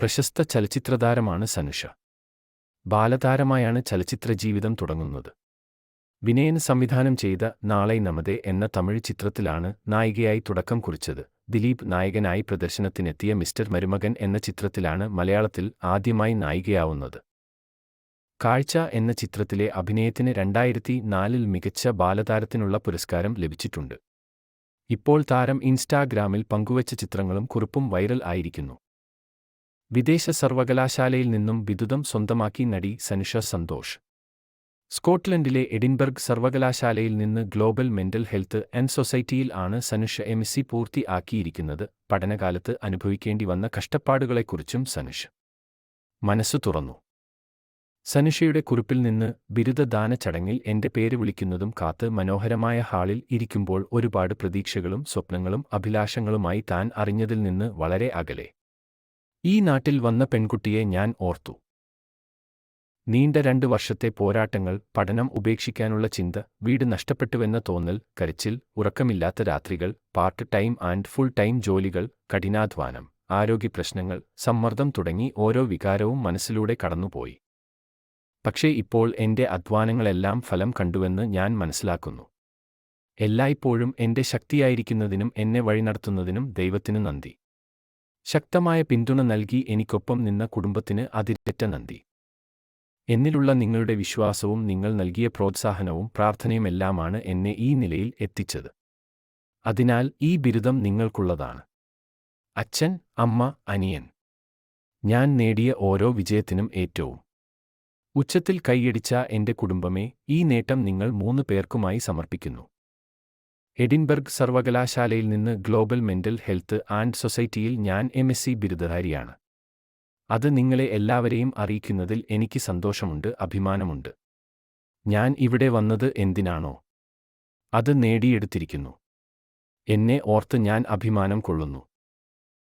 പ്രശസ്ത ചലച്ചിത്രതാരമാണ് സനുഷ. ബാലതാരമായാണ് ചലച്ചിത്ര ജീവിതം തുടങ്ങുന്നത്. വിനയൻ സംവിധാനം ചെയ്ത നാളെ നമതേ എന്ന തമിഴ് ചിത്രത്തിലാണ് നായികയായി തുടക്കം കുറിച്ചത്. ദിലീപ് നായകനായി പ്രദർശനത്തിനെത്തിയ മിസ്റ്റർ മരുമകൻ എന്ന ചിത്രത്തിലാണ് മലയാളത്തിൽ ആദ്യമായി നായികയാവുന്നത്. കാഴ്ച എന്ന ചിത്രത്തിലെ അഭിനയത്തിന് രണ്ടായിരത്തി നാലിൽ മികച്ച ബാലതാരത്തിനുള്ള പുരസ്കാരം ലഭിച്ചിട്ടുണ്ട്. ഇപ്പോൾ താരം ഇൻസ്റ്റാഗ്രാമിൽ പങ്കുവച്ച ചിത്രങ്ങളും കുറിപ്പും വൈറൽ ആയിരിക്കുന്നു. വിദേശ സർവകലാശാലയിൽ നിന്നും ബിരുദം സ്വന്തമാക്കി നടി സനുഷ സന്തോഷ്. സ്കോട്ട്ലൻഡിലെ എഡിൻബർഗ് സർവകലാശാലയിൽ നിന്ന് ഗ്ലോബൽ മെന്റൽ ഹെൽത്ത് ആൻഡ് സൊസൈറ്റിയിൽ ആണ് സനുഷ എം. സി. പൂർത്തിയാക്കിയിരിക്കുന്നത്. പഠനകാലത്ത് അനുഭവിക്കേണ്ടി വന്ന കഷ്ടപ്പാടുകളെക്കുറിച്ചും സനുഷ്. മനസ്സു തുറന്നു. സനുഷയുടെ കുറിപ്പിൽ നിന്ന് ബിരുദദാന ചടങ്ങിൽ എന്റെ പേര് വിളിക്കുന്നതും കാത്ത് മനോഹരമായ ഹാളിൽ ഇരിക്കുമ്പോൾ ഒരുപാട് പ്രതീക്ഷകളും സ്വപ്നങ്ങളും അഭിലാഷങ്ങളുമായി താൻ അറിഞ്ഞതിൽ നിന്ന് വളരെ അകലെ. ഈ നാട്ടിൽ വന്ന പെൺകുട്ടിയെ ഞാൻ ഓർത്തു. നീണ്ട രണ്ട് വർഷത്തെ പോരാട്ടങ്ങൾ പഠനം ഉപേക്ഷിക്കാനുള്ള ചിന്ത വീട് നഷ്ടപ്പെട്ടുവെന്ന തോന്നൽ കരച്ചിൽ ഉറക്കമില്ലാത്ത രാത്രികൾ part time and full time ജോലികൾ കഠിനാധ്വാനം ആരോഗ്യപ്രശ്നങ്ങൾ സമ്മർദ്ദം തുടങ്ങി ഓരോ വികാരവും മനസ്സിലൂടെ കടന്നുപോയി. പക്ഷേ ഇപ്പോൾ എന്റെ അധ്വാനങ്ങളെല്ലാം ഫലം കണ്ടുവെന്ന് ഞാൻ മനസ്സിലാക്കുന്നു. എല്ലായ്പ്പോഴും എന്റെ ശക്തിയായിരിക്കുന്നതിനും എന്നെ വഴി നടത്തുന്നതിനും ദൈവത്തിനു നന്ദി. ശക്തമായ പിന്തുണ നൽകി എനിക്കൊപ്പം നിന്ന കുടുംബത്തിന് അതിരറ്റ നന്ദി. എന്നിലുള്ള നിങ്ങളുടെ വിശ്വാസവും നിങ്ങൾ നൽകിയ പ്രോത്സാഹനവും പ്രാർത്ഥനയുമെല്ലാമാണ് എന്നെ ഈ നിലയിൽ എത്തിച്ചത്. അതിനാൽ ഈ ബിരുദം നിങ്ങൾക്കുള്ളതാണ്. അച്ഛൻ അമ്മ അനിയൻ. ഞാൻ നേടിയ ഓരോ വിജയത്തിനും ഏറ്റവും. ഉച്ചത്തിൽ കൈയടിച്ച എന്റെ കുടുംബമേ ഈ നേട്ടം നിങ്ങൾ മൂന്ന് പേർക്കുമായി സമർപ്പിക്കുന്നു. എഡിൻബർഗ് സർവകലാശാലയിൽ നിന്ന് ഗ്ലോബൽ മെന്റൽ ഹെൽത്ത് ആൻഡ് സൊസൈറ്റിയിൽ ഞാൻ എം എസ് സി ബിരുദധാരിയാണ്. അത് നിങ്ങളെ എല്ലാവരെയും അറിയിക്കുന്നതിൽ എനിക്ക് സന്തോഷമുണ്ട് അഭിമാനമുണ്ട്. ഞാൻ ഇവിടെ വന്നത് എന്തിനാണോ? അത് നേടിയെടുത്തിരിക്കുന്നു. എന്നെ ഓർത്ത് ഞാൻ അഭിമാനം കൊള്ളുന്നു.